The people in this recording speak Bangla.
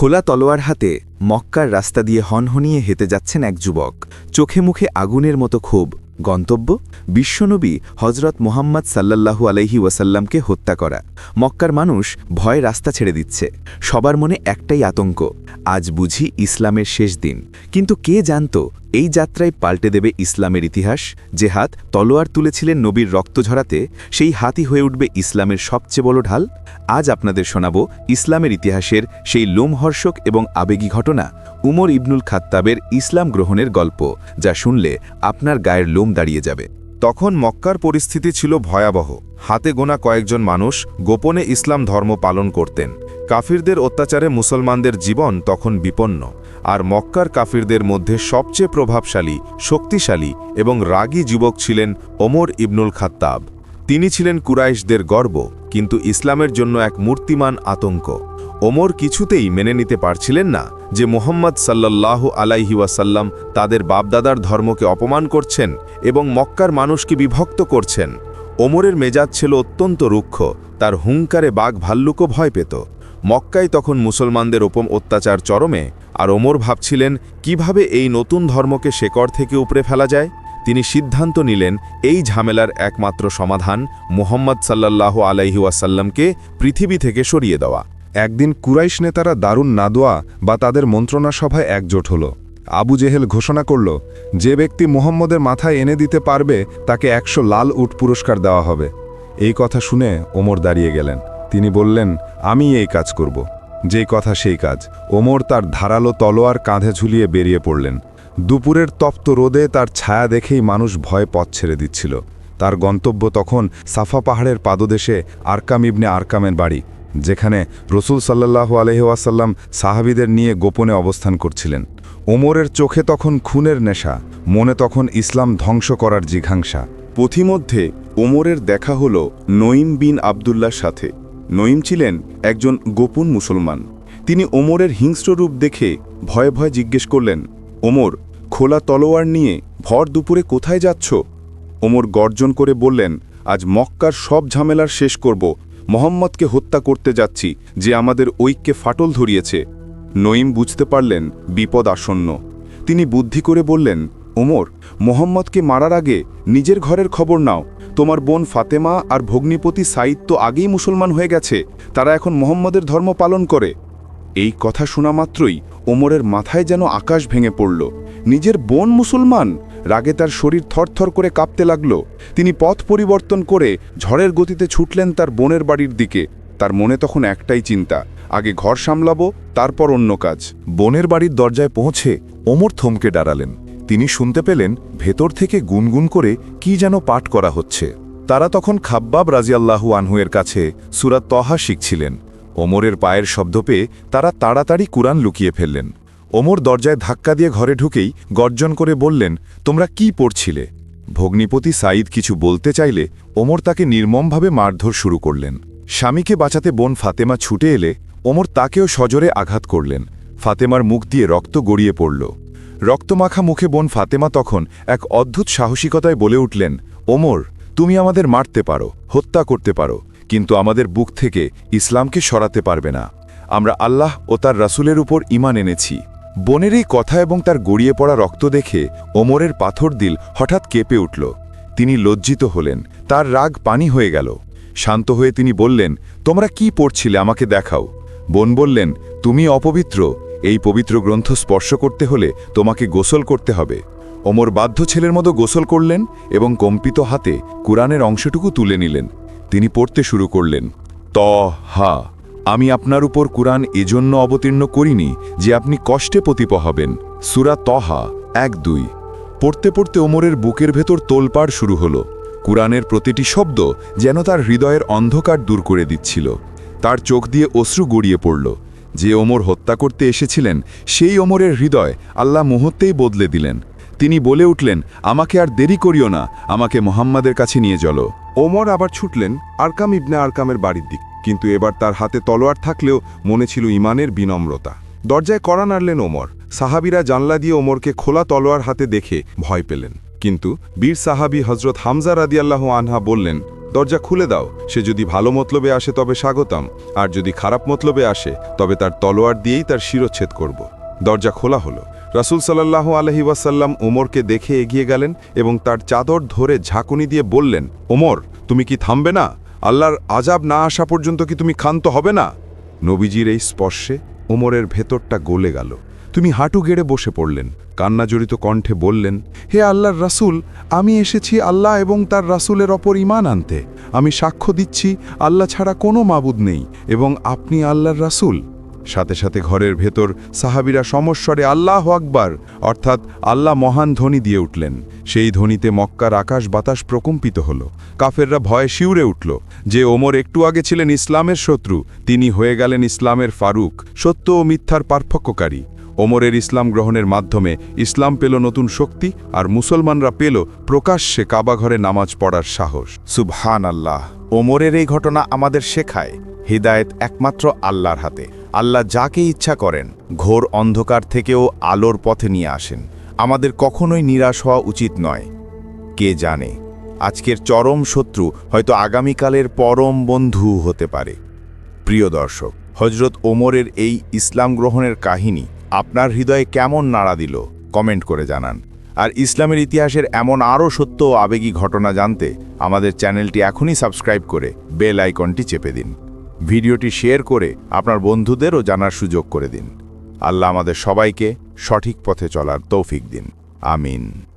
খোলা তলোয়ার হাতে মক্কার রাস্তা দিয়ে হনহনিয়ে হেঁটে যাচ্ছেন এক যুবক। চোখে মুখে আগুনের মতো ক্ষোভ, গন্তব্য? বিশ্বনবী হজরত মোহাম্মদ সাল্লাল্লাহু আলহি ওয়াসাল্লামকে হত্যা করা। মক্কার মানুষ ভয় রাস্তা ছেড়ে দিচ্ছে। সবার মনে একটাই আতঙ্ক, আজ বুঝি ইসলামের শেষ দিন। কিন্তু কে জানত এই যাত্রায় পাল্টে দেবে ইসলামের ইতিহাস, যে হাত তলোয়ার তুলেছিলেন নবীর রক্ত ঝরাতে, সেই হাতই হয়ে উঠবে ইসলামের সবচেয়ে বড় ঢাল। আজ আপনাদের শোনাব ইসলামের ইতিহাসের সেই লোমহর্ষক এবং আবেগী ঘটনা উমর ইবনুল খাত্তাবের ইসলাম গ্রহণের গল্প, যা শুনলে আপনার গায়ের লোম দাঁড়িয়ে যাবে। তখন মক্কার পরিস্থিতি ছিল ভয়াবহ। হাতে গোনা কয়েকজন মানুষ গোপনে ইসলাম ধর্ম পালন করতেন। কাফিরদের অত্যাচারে মুসলমানদের জীবন তখন বিপন্ন। আর মক্কার কাফিরদের মধ্যে সবচেয়ে প্রভাবশালী, শক্তিশালী এবং রাগী যুবক ছিলেন ওমর ইবনুল খাত্তাব। তিনি ছিলেন কুরাইশদের গর্ব, কিন্তু ইসলামের জন্য এক মূর্তিমান আতঙ্ক। ওমর কিছুতেই মেনে নিতে পারছিলেন না যে মোহাম্মদ সাল্লাল্লাহু আলাইহি ওয়াসাল্লাম তাদের বাপদাদার ধর্মকে অপমান করছেন এবং মক্কার মানুষকে বিভক্ত করছেন। ওমরের মেজাজ ছিল অত্যন্ত রুক্ষ, তার হুঙ্কারে বাঘ ভাল্লুকও ভয় পেত। মক্কায় তখন মুসলমানদের ওপম অত্যাচার চরমে, আর ওমর ভাবছিলেন, কীভাবে এই নতুন ধর্মকে শেকড় থেকে উপরে ফেলা যায়? তিনি সিদ্ধান্ত নিলেন, এই ঝামেলার একমাত্র সমাধান মুহাম্মদ সাল্লাল্লাহু আলাইহি ওয়াসাল্লামকে পৃথিবী থেকে সরিয়ে দেওয়া। একদিন কুরাইশ নেতারা দারুণ নাদোয়া বা তাদের মন্ত্রণা সভায় একজোট হল। আবু জেহেল ঘোষণা করল, যে ব্যক্তি মোহাম্মদের মাথায় এনে দিতে পারবে, তাকে একশো লাল উট পুরস্কার দেওয়া হবে। এই কথা শুনে ওমর দাঁড়িয়ে গেলেন। তিনি বললেন, আমি এই কাজ করব। যেই কথা সেই কাজ। ওমর তার ধারালো তলোয়ার কাঁধে ঝুলিয়ে বেরিয়ে পড়লেন। দুপুরের তপ্ত রোদে তার ছায়া দেখেই মানুষ ভয় পথ ছেড়ে দিচ্ছিল। তার গন্তব্য তখন সাফা পাহাড়ের পাদদেশে আরকাম ইবনে আরকামের বাড়ি, যেখানে রসুল সাল্লাহু আলহিহাসাল্লাম সাহাবিদের নিয়ে গোপনে অবস্থান করছিলেন। ওমরের চোখে তখন খুনের নেশা, মনে তখন ইসলাম ধ্বংস করার জিঘাংসা। পথিমধ্যে ওমরের দেখা হল নঈম বিন আবদুল্লার সাথে। নঈম ছিলেন একজন গোপন মুসলমান। তিনি ওমরের হিংস্র রূপ দেখে ভয়ে ভয়ে জিজ্ঞেস করলেন, ওমর, খোলা তলোয়ার নিয়ে ভর দুপুরে কোথায় যাচ্ছ? ওমর গর্জন করে বললেন, আজ মক্কার সব ঝামেলার শেষ করব। মোহাম্মদকে হত্যা করতে যাচ্ছি, যে আমাদের ঐক্যে ফাটল ধরিয়েছে। নঈম বুঝতে পারলেন বিপদ আসন্ন। তিনি বুদ্ধি করে বললেন, ওমর, মোহাম্মদকে মারার আগে নিজের ঘরের খবর নাও। তোমার বোন ফাতেমা আর ভগ্নিপতি সাইদ তো আগেই মুসলমান হয়ে গেছে, তারা এখন মোহাম্মদের ধর্ম পালন করে। এই কথা শোনা মাত্রই ওমরের মাথায় যেন আকাশ ভেঙে পড়ল। নিজের বোন মুসলমান? রাগে তার শরীর থরথর করে কাঁপতে লাগল। তিনি পথ পরিবর্তন করে ঝড়ের গতিতে ছুটলেন তার বোনের বাড়ির দিকে। তার মনে তখন একটাই চিন্তা, আগে ঘর সামলাবো, তারপর অন্য কাজ। বোনের বাড়ির দরজায় পৌঁছে ওমর থমকে দাঁড়ালেন। তিনি শুনতে পেলেন, ভেতর থেকে গুনগুন করে কি যেন পাঠ করা হচ্ছে। তারা তখন খাব্বাব রাজিয়াল্লাহু আনহুয়ের কাছে সুরাত তহা শিখছিলেন। ওমরের পায়ের শব্দ পেয়ে তারা তাড়াতাড়ি কুরআন লুকিয়ে ফেললেন। ওমর দরজায় ধাক্কা দিয়ে ঘরে ঢুকেই গর্জন করে বললেন, তোমরা কি পড়ছিলে? ভগ্নিপতি সাঈদ কিছু বলতে চাইলে ওমর তাকে নির্মমভাবে মারধর শুরু করলেন। স্বামীকে বাঁচাতে বোন ফাতেমা ছুটে এলে ওমর তাকেও সজরে আঘাত করলেন। ফাতেমার মুখ দিয়ে রক্ত গড়িয়ে পড়ল। রক্তমাখা মুখে বোন ফাতেমা তখন এক অদ্ভুত সাহসিকতায় বলে উঠলেন, ওমর, তুমি আমাদের মারতে পারো, হত্যা করতে পারো, কিন্তু আমাদের বুক থেকে ইসলামকে সরাতে পারবে না। আমরা আল্লাহ ও তার রাসুলের উপর ইমান এনেছি। বোনের এই কথা এবং তার গড়িয়ে পড়া রক্ত দেখে ওমরের পাথর দিল হঠাৎ কেঁপে উঠল। তিনি লজ্জিত হলেন, তার রাগ পানি হয়ে গেল। শান্ত হয়ে তিনি বললেন, তোমরা কি পড়ছিলে আমাকে দেখাও? বোন বললেন, তুমি অপবিত্র এই পবিত্র গ্রন্থ স্পর্শ করতে হলে তোমাকে গোসল করতে হবে। ওমর বাধ্য ছেলের মতো গোসল করলেন এবং কম্পিত হাতে কুরআনের অংশটুকু তুলে নিলেন। তিনি পড়তে শুরু করলেন, ত, হা, আমি আপনার উপর কুরআন এজন্য অবতীর্ণ করিনি যে আপনি কষ্টে পতিপ হবেন। সুরা তহা, এক দুই। পড়তে পড়তে ওমরের বুকের ভেতর তোলপাড় শুরু হলো। কুরআনের প্রতিটি শব্দ যেন তার হৃদয়ের অন্ধকার দূর করে দিচ্ছিল। তার চোখ দিয়ে অশ্রু গড়িয়ে পড়ল। যে ওমর হত্যা করতে এসেছিলেন, সেই ওমরের হৃদয় আল্লাহ মুহূর্তেই বদলে দিলেন। তিনি বলে উঠলেন, আমাকে আর দেরি করিও না, আমাকে মোহাম্মদের কাছে নিয়ে চলো। ওমর আবার ছুটলেন আরকাম ইবনে আরকামের বাড়ির দিক, কিন্তু এবার তার হাতে তলোয়ার থাকলেও মনে ছিল ইমানের বিনম্রতা। দরজায় কড়া নাড়লেন ওমর। সাহাবিরা জানলা দিয়ে ওমরকে খোলা তলোয়ার হাতে দেখে ভয় পেলেন। কিন্তু বীর সাহাবি হজরত হামজা রাদিয়াল্লাহ আনহা বললেন দরজা খুলে দাও। সে যদি ভালো মতলবে আসে তবে স্বাগতম, আর যদি খারাপ মতলবে আসে, তবে তার তলোয়ার দিয়েই তার শিরচ্ছেদ করব। দরজা খোলা হলো। রাসুল সাল্লাহ আলহি ওয়াসাল্লাম ওমরকে দেখে এগিয়ে গেলেন এবং তার চাদর ধরে ঝাঁকুনি দিয়ে বললেন, ওমর, তুমি কি থামবে না? আল্লাহর আজাব না আসা পর্যন্ত কি তুমি ক্ষান্ত হবে না? নবীজির এই স্পর্শে ওমরের ভেতরটা গলে গেল। তুমি হাঁটু গেড়ে বসে পড়লেন। কান্নাজড়িত কণ্ঠে বললেন, হে আল্লাহর রাসূল, আমি এসেছি আল্লাহ এবং তার রাসূলের অপর ইমান আনতে। আমি সাক্ষ্য দিচ্ছি, আল্লাহ ছাড়া কোনো মাবুদ নেই এবং আপনি আল্লাহর রাসূল। সাথে সাথে ঘরের ভেতর সাহাবিরা সমস্বরে আল্লাহ আকবার, অর্থাৎ আল্লাহ মহান ধ্বনি দিয়ে উঠলেন। সেই ধ্বনিতে মক্কার আকাশ বাতাস প্রকম্পিত হল। কাফেররা ভয়ে শিউরে উঠল, যে ওমর একটু আগে ছিলেন ইসলামের শত্রু, তিনি হয়ে গেলেন ইসলামের ফারুক, সত্য ও মিথ্যার পার্থক্যকারী। ওমরের ইসলাম গ্রহণের মাধ্যমে ইসলাম পেল নতুন শক্তি আর মুসলমানরা পেল প্রকাশ্যে কাবাঘরে নামাজ পড়ার সাহস। সুবহান আল্লাহ ওমরের এই ঘটনা আমাদের শেখায় হৃদায়ত একমাত্র আল্লাহর হাতে। আল্লাহ যাকে ইচ্ছা করেন, ঘোর অন্ধকার থেকেও আলোর পথে নিয়ে আসেন। আমাদের কখনোই নিরাশ হওয়া উচিত নয়। কে জানে? আজকের চরম শত্রু হয়তো আগামীকালের পরম বন্ধু হতে পারে। প্রিয় দর্শক হজরত ওমরের এই ইসলাম গ্রহণের কাহিনী আপনার হৃদয়ে কেমন নাড়া দিল? কমেন্ট করে জানান। আর ইসলামের ইতিহাসের এমন আরও সত্য আবেগী ঘটনা জানতে আমাদের চ্যানেলটি এখনই সাবস্ক্রাইব করে বেল আইকনটি চেপে দিন। ভিডিওটি শেয়ার করে আপনার বন্ধুদেরও জানার সুযোগ করে দিন। আল্লাহ আমাদের সবাইকে সঠিক পথে চলার তৌফিক দিন। আমিন।